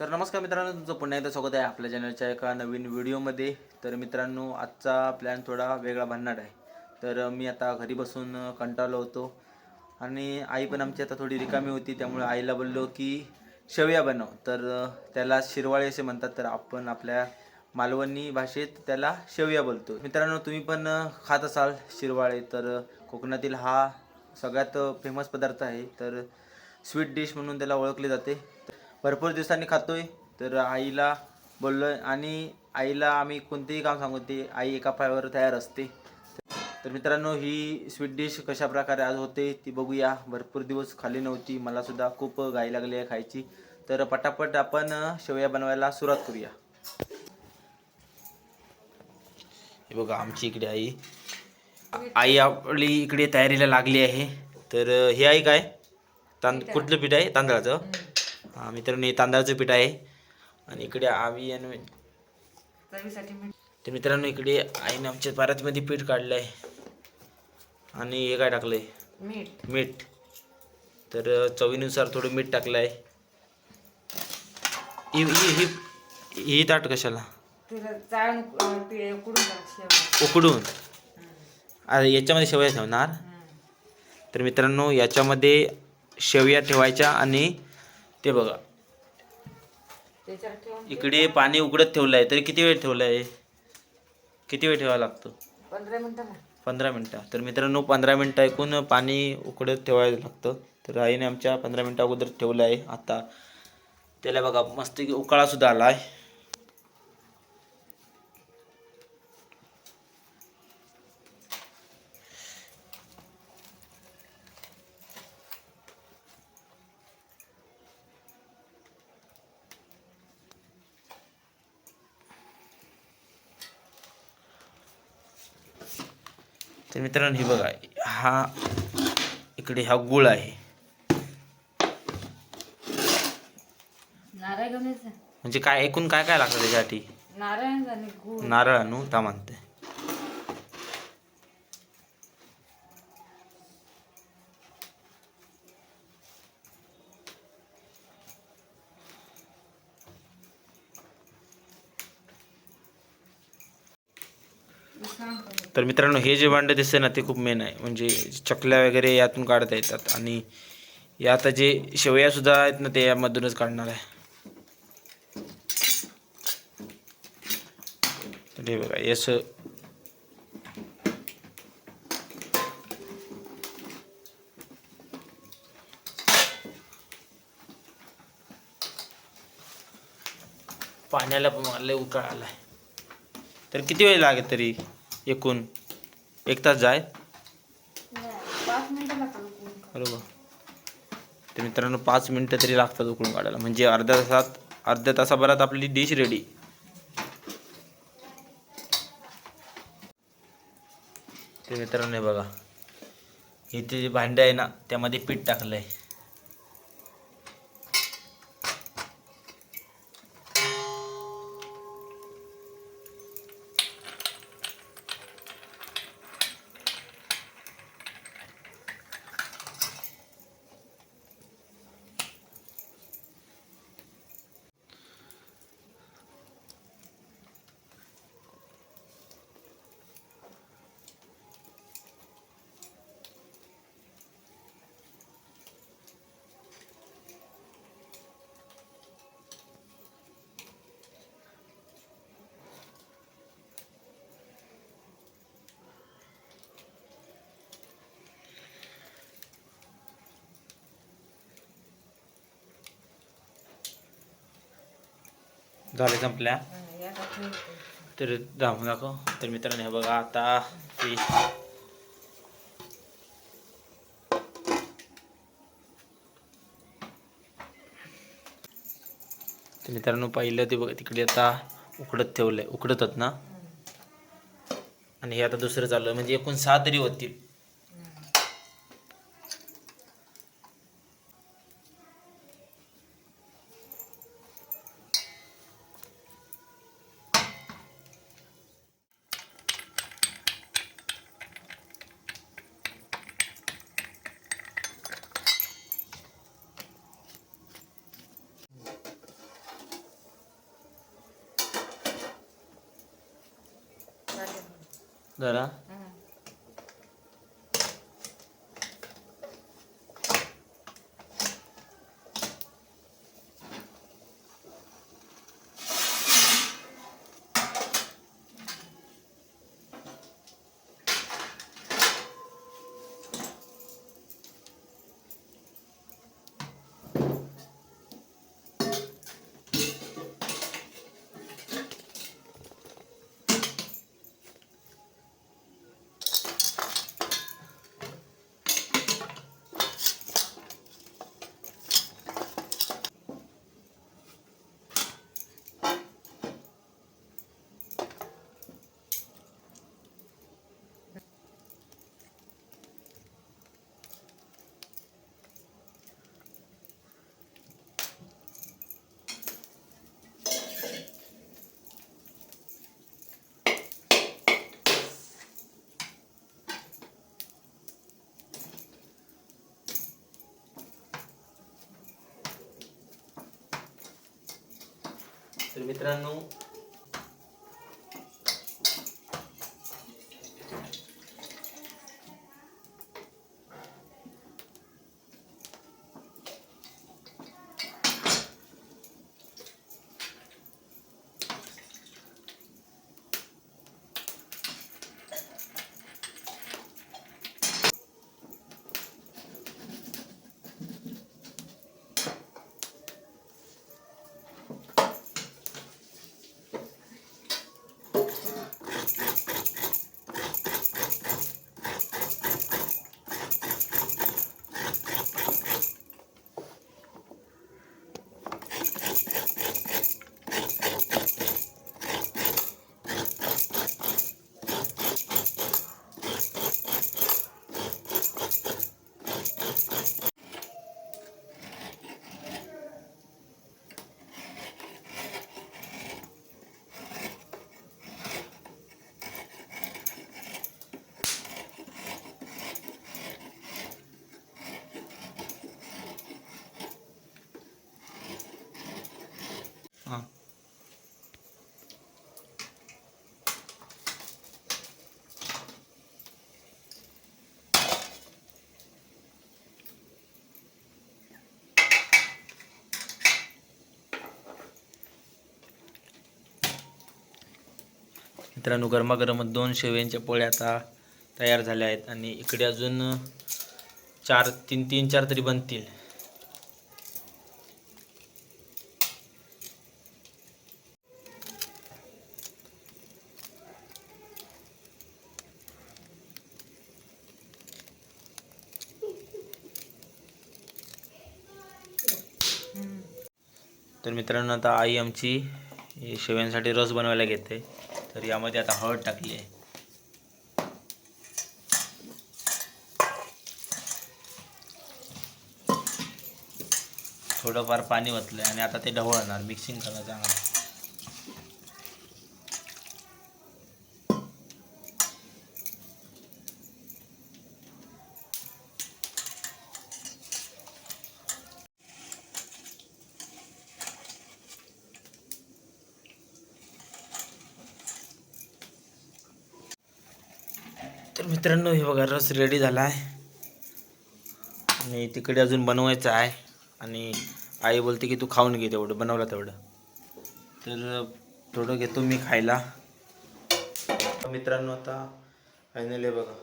तर नमस्कार मित्रांनो तुमचं पुन्हा एकदा स्वागत आहे आपल्या चॅनलच्या एका नवीन व्हिडिओमध्ये तर मित्रांनो आजचा प्लॅन थोडा वेगळा भन्नाट आहे. तर मी आता घरी बसून कंटाळलो होतो. आणि आई पण आमची आता थोडी रिकामी होती त्यामुळे आईला बोललो की शेवया बनव. तर त्याला शिरवाळे असे म्हणतात तर आपण आपल्या मालवणी भाषेत त्याला शेवया बोलतो. मित्रांनो तुम्ही पण खात असाल शिरवाळे तर कोकणातील हा सगळ्यात फेमस पदार्थ आहे. तर स्वीट डिश म्हणून त्याला ओळखले जाते. भरपूर दिवसांनी खातोय. तर आईला बोललोय आणि आईला आम्ही कोणतेही काम सांगू ते आई एका पायावर तयार असते. तर मित्रांनो ही स्वीट डिश कशा प्रकारे आज होते ती बघूया. भरपूर दिवस खाली नव्हती. मला सुद्धा खूप गाई लागली आहे खायची. तर पटापट आपण शेवया बनवायला सुरुवात करूया. हे बघा आमची इकडे आई. आई आपली इकडे तयारीला लागली आहे. तर हे आहे काय? तांद कुठलं पीठ आहे? तांदळाचं? मित्रांनो हे तांदळाचं पीठ आहे. आणि इकडे आवी आणि तर मित्रांनो इकडे आईने आमच्या पारातमध्ये पीठ काढलं आहे आणि हे काय टाकलं आहे मीठ. मीठ. तर चवीनुसार थोडं मीठ टाकलं आहे ही ही ताट कशाला? उकडून याच्यामध्ये शेवया ठेवणार? तर मित्रांनो याच्यामध्ये शेवया ठेवायच्या आणि ते बघा. इकडे पाणी उकडत ठेवलं आहे तरी किती वेळ ठेवलं आहे किती वेळ ठेवावा लागतो? पंधरा मिनिटं ना. पंधरा मिनटं. तर मित्रांनो पंधरा मिनटं ऐकून पाणी उकडत ठेवायला लागतं. तर आईने आमच्या पंधरा मिनटं अगोदर ठेवलं आहे आता. त्याला बघा मस्त उकाळा सुद्धा आला आहे तर मित्रांनो हे बघा हा इकडे हा गुळ आहे. म्हणजे काय एकूण काय काय लागतं त्याच्यासाठी? नारळ नारळ आणू ता म्हणते मी सांगतो. तर मित्रांनो हे जे भांडं दिसते ना ते खूप मेन आहे. म्हणजे चकल्या वगैरे यातून काढता येतात आणि या आता जे शेवया सुद्धा आहेत ना ते यामधूनच काढणार आहे. हे बघा हे पाण्याला पण मला लय उकाळ आलाय तर किती वेळ लागेल तरी? एकूण. एक तास जाय. बरोबर तर मित्रांनो पाच मिनटं तरी लागतात उकळून काढायला. म्हणजे अर्ध्या तासात अर्ध्या तासाभरात आपली डिश रेडी ते मित्रांनो हे बघा. इथे जे भांडं आहे ना त्यामध्ये पीठ टाकलं आहे झाले संपल्या. तर दाखवून दाखव. तर मित्रांनो हे बघा आता ते तर मित्रांनो पहिलं ते बघा तिकडे आता उकडत ठेवलंय उकडतात ना. आणि हे आता दुसरं चालू आहे. म्हणजे एकूण सहा तरी होतील. जरा हं. तर मित्रांनो मित्रांनो गरमागरम दोन शेव्यांच्या पोळ्या आता तयार झाल्या आहेत आणि इकडे अजून चार तीन तीन चार तरी बनतील. तर मित्रांनो आता आई आमची शेव्यांसाठी रस बनवायला घेते. तर यामध्ये आता हळद टाकली आहे. थोडंफार पाणी वतलं आणि आता ते ढवळणार मिक्सिंग करणार चांगलं तर मित्रांनो हे बघा रस रेडी झाला आहे. आणि तिकडे अजून बनवायचं आहे. आणि आई बोलते की तू खाऊन घे तेवढं बनवलं तेवढं. तर थोडं घेतो मी खायला. मित्रांनो आता फायनली बघा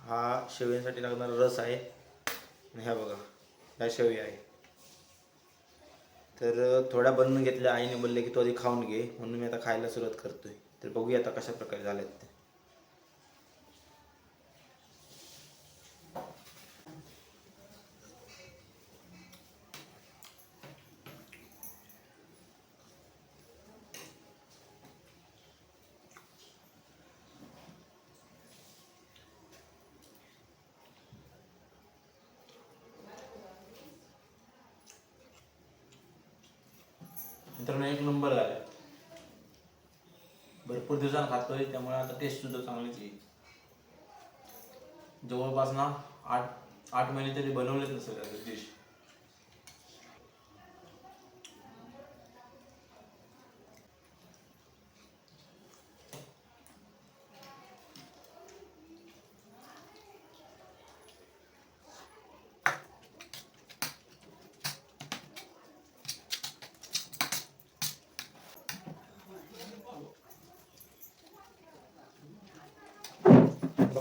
हा शेवयांसाठी लागणारा रस आहे. आणि ह्या बघा ह्या शेवया आहे. तर थोड्या बनवून घेतल्या आईने बोलले की तू आधी खाऊन घे. म्हणून मी आता खायला सुरुवात करतोय. तर बघूया आता कशा प्रकारे झाल्यात ते. मित्रांनो एक नंबर झाला भरपूर दिवसांना खातोय त्यामुळे आता टेस्ट सुद्धा चांगलीच येईल जवळपास ना आठ आठ महिने तरी बनवलेच नसेल डिश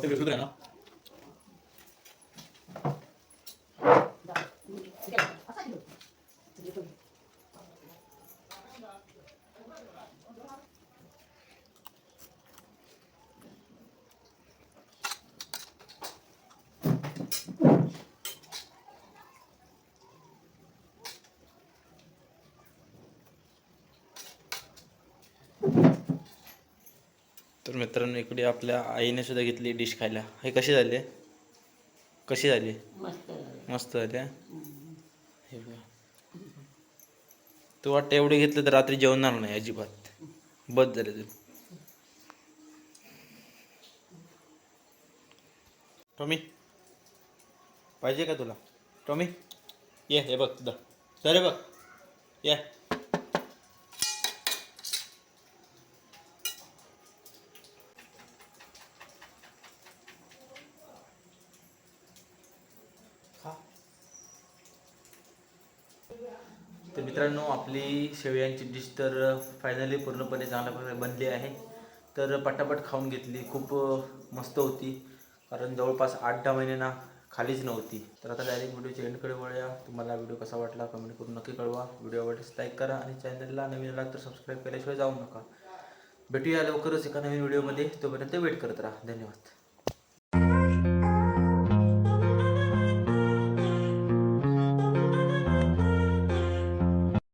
फक्त व्यवस्थित आहे ना तर मित्रांनो इकडे आपल्या आईने सुद्धा घेतली डिश खायला. हे कशी झाली? कशी झाली? मस्त झालं. हा? तू वाटतं एवढे घेतलं तर रात्री जेवणार नाही अजिबात. बस झाले तू टॉमी पाहिजे का तुला? टॉमी ये हे बघ द तर बघ. ये खा तर मित्रांनो आपली शेवयांची डिश तर फायनली पूर्णपणे चांगल्या प्रकारे बनली आहे. तर पटापट खाऊन घेतली. खूप मस्त होती. कारण जवळपास आठ दहा महिने ना खालीच नव्हती. तर आता डायरेक्ट व्हिडिओच्या एंडकडे वळूया. तुम्हाला व्हिडिओ कसा वाटला कमेंट करून नक्की कळवा. व्हिडिओ आवडल्यास लाईक करा आणि चॅनलला नवीन आला तर सबस्क्राईब केल्याशिवाय जाऊ नका. भेटूया लवकरच एका नवीन व्हिडिओमध्ये तोपर्यंत वेट करत राहा. धन्यवाद.